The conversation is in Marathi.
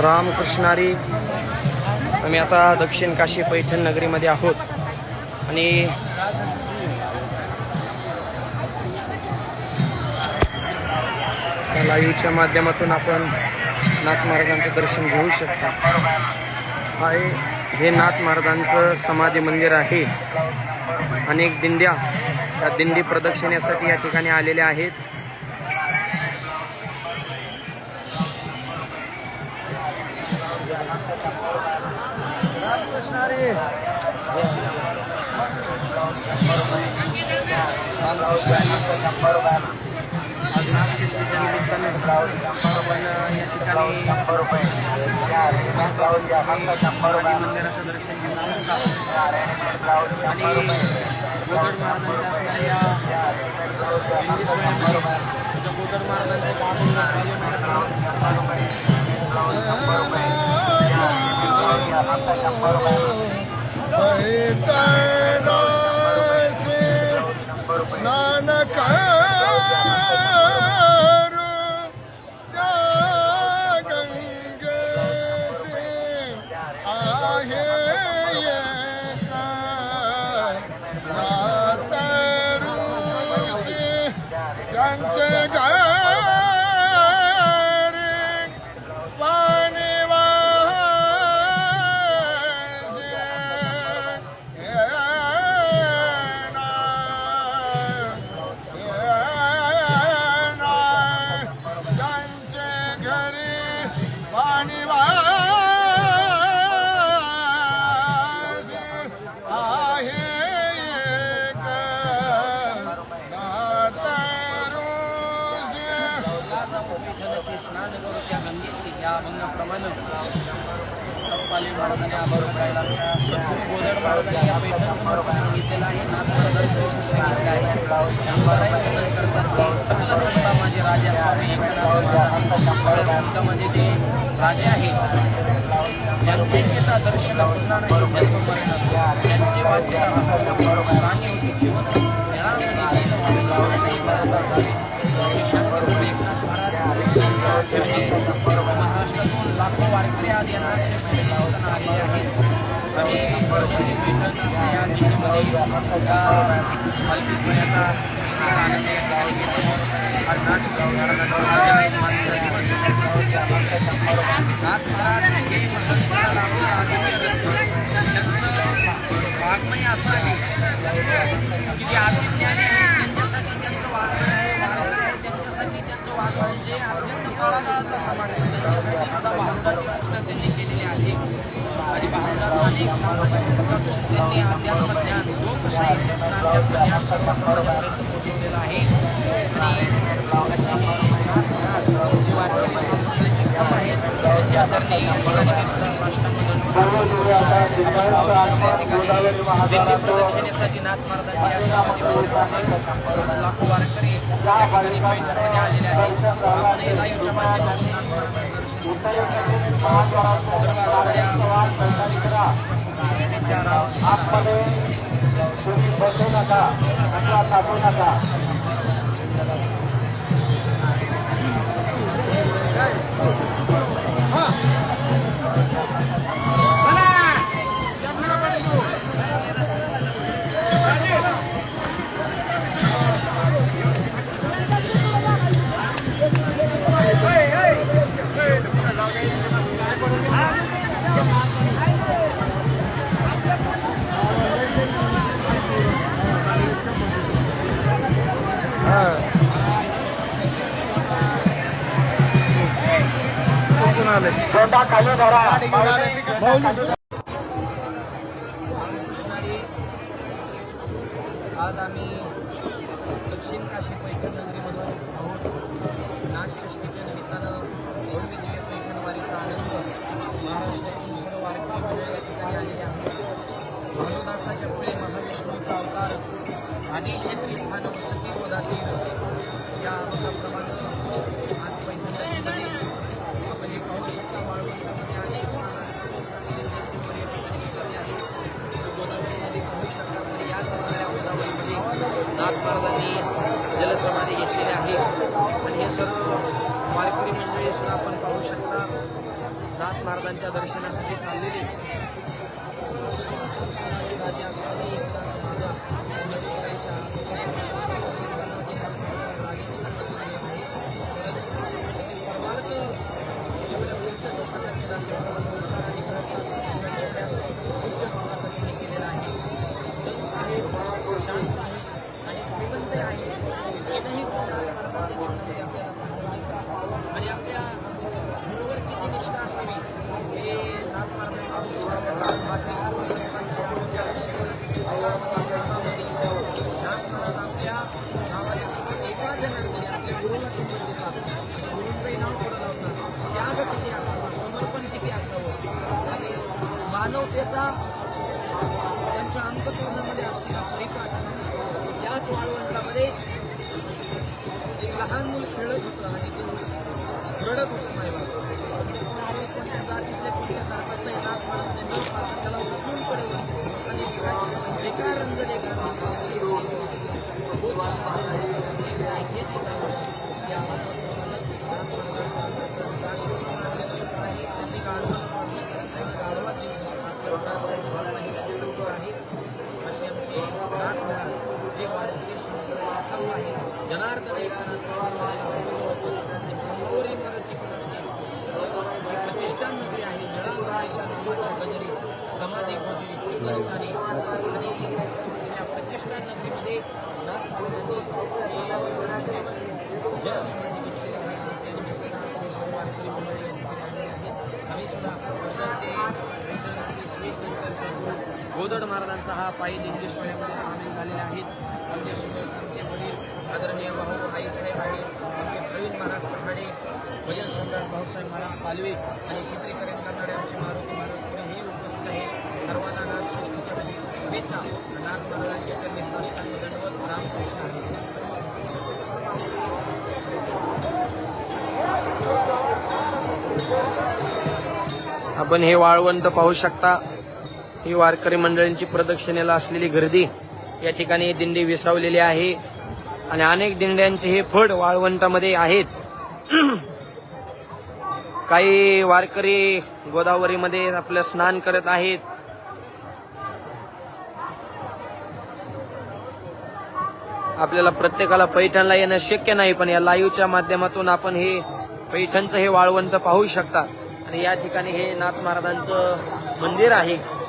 रामकृष्णारी. आम्ही आता दक्षिण काशी पैठण नगरीमध्ये आहोत. आणि लाईव्हच्या माध्यमातून आपण नाथ महाराजांचं दर्शन घेऊ शकता. हा हे नाथ महाराजांचं समाधी मंदिर आहे. अनेक दिंड्या त्या दिंडी प्रदक्षिणेसाठी या ठिकाणी आलेल्या आहेत. आज नाथषष्ठीच्या निमित्तानं आपण या ठिकाणी समाधी मंदिराचं दर्शन घेऊ शकता आणि महाराजांच्या असणाऱ्या पाणी पैठणशी स्नान करू त्या गंगेशी या अभंगाप्रमाणे आभार करायला सद्गुरू गोदड महाराजांनी या सांगितलेलं आहे नाथ सांगितलं आहे शंभराई करतात सकल संता माझे राजा स्वामी एकनाथ राजे आहेत ज्यांचे येता दर्शन पुन्हा नाही जन्म मरण ज्यांचे वाचे प्राणी होती जीवन मेळामध्ये शंकर एकनाथ महाराज यांच्या आचरणे महाराष्ट्रातून लाखो वारकरी आज यांना श्रेष्ठ लावताना आलेले आहेत आणि परभणी पैठण अशा या दिल्लीमध्ये या पालखी सोहळ्याचा आनंद या ठिकाणी घेत आहोत. आज जे म्हणजे अत्यंत काळाकाळाचा समाज आहे. त्यांच्यासाठी सुद्धा भावनाची रचना त्यांनी केलेली आहे. आणि भावनात अनेक सामाजिक प्रकारचं म्हणजे त्यांनी अध्यात्मज्ञान लोकशाही अध्यात्मज्ञान सर्व समाजापर्यंत पोहोचवलेलं आहे. आणि अशी वारकरी आहेत त्यांच्या चरणी प्रदक्षिणेसाठी नाथ लाखो वारकरी आतमध्ये तुम्ही बसू नका नका. कृष्णारी आज आम्ही दक्षिण काशी पैठण नगरीमधून आहोत. नाथषष्ठीच्या निमित्तानं भव्य दिव्य पैठण वारीचा आनंद महाराष्ट्रातून सर्व वारकरी या ठिकाणी आलेले आहेत भानुदासाच्या पुढे महाविष्णूचा अवतार आदी क्षेत्री स्थान वसती गोदातीर या सर्व वारकरी मंडळी सुद्धा आपण पाहू शकता नाथ महाराजांच्या दर्शनासाठी चाललेली. गुरुला किंमत देतात लावतात त्याग किती असावा समर्पण किती असावं आणि मानवतेचा त्यांच्या अंतकरणामध्ये असलेला परिपाठ याच वाळवंटामध्ये एक लहान मूल खेळत होतं आणि ते रडत होतं. मायबाप कोणत्या जातीतल्या कोणत्या ताकद नाही नाथ महाराज त्यांनी त्याला उचलून आणि बेकार रंग असे प्रतिष्ठान नगरी आहे गजरी समाधी गोजरी तीर्थस्थानी आणि अशा प्रतिष्ठान नगरीमध्ये नाथ महाराजांनी घेतलेली आहे. त्यानिमित्तानं मंडळी आहेत आम्ही सुद्धा श्री संत गोदड महाराजांचा हा पायी दिंडी सोहळ्यामध्ये सामील झालेला आहेत आमचे वडील आदरणीय भाऊ आईसाहेब आहे आमचे प्रवीण महाराज पठाडे भजन सम्राट भाऊसाहेब महाराज पालवे आणि चित्रीकरण करणारे आमचे मारुती महाराज पुढे हे उपस्थित आहे. सर्वांना नाथ षष्टीच्या शुभेच्छा. नाथ महाराजांच्या त्यांनी साष्टांग दंडवत रामकृष्ण आहे आपण हे वाळवंत पाहू शकता ही वारकरी मंडळींची प्रदक्षिणेला असलेली गर्दी या ठिकाणी दिंडी विसावलेली आहे. आणि अनेक दिंड्यांचे हे फड वाळवंटामध्ये आहेत. काही वारकरी गोदावरीमध्ये आपलं स्नान करत आहेत. आपल्याला प्रत्येकाला पैठणला येणं शक्य नाही पण या लाईव्हच्या माध्यमातून आपण हे पैठणचं हे वाळवंत पाहू शकता. आणि या ठिकाणी हे नाथ महाराजांचं मंदिर आहे.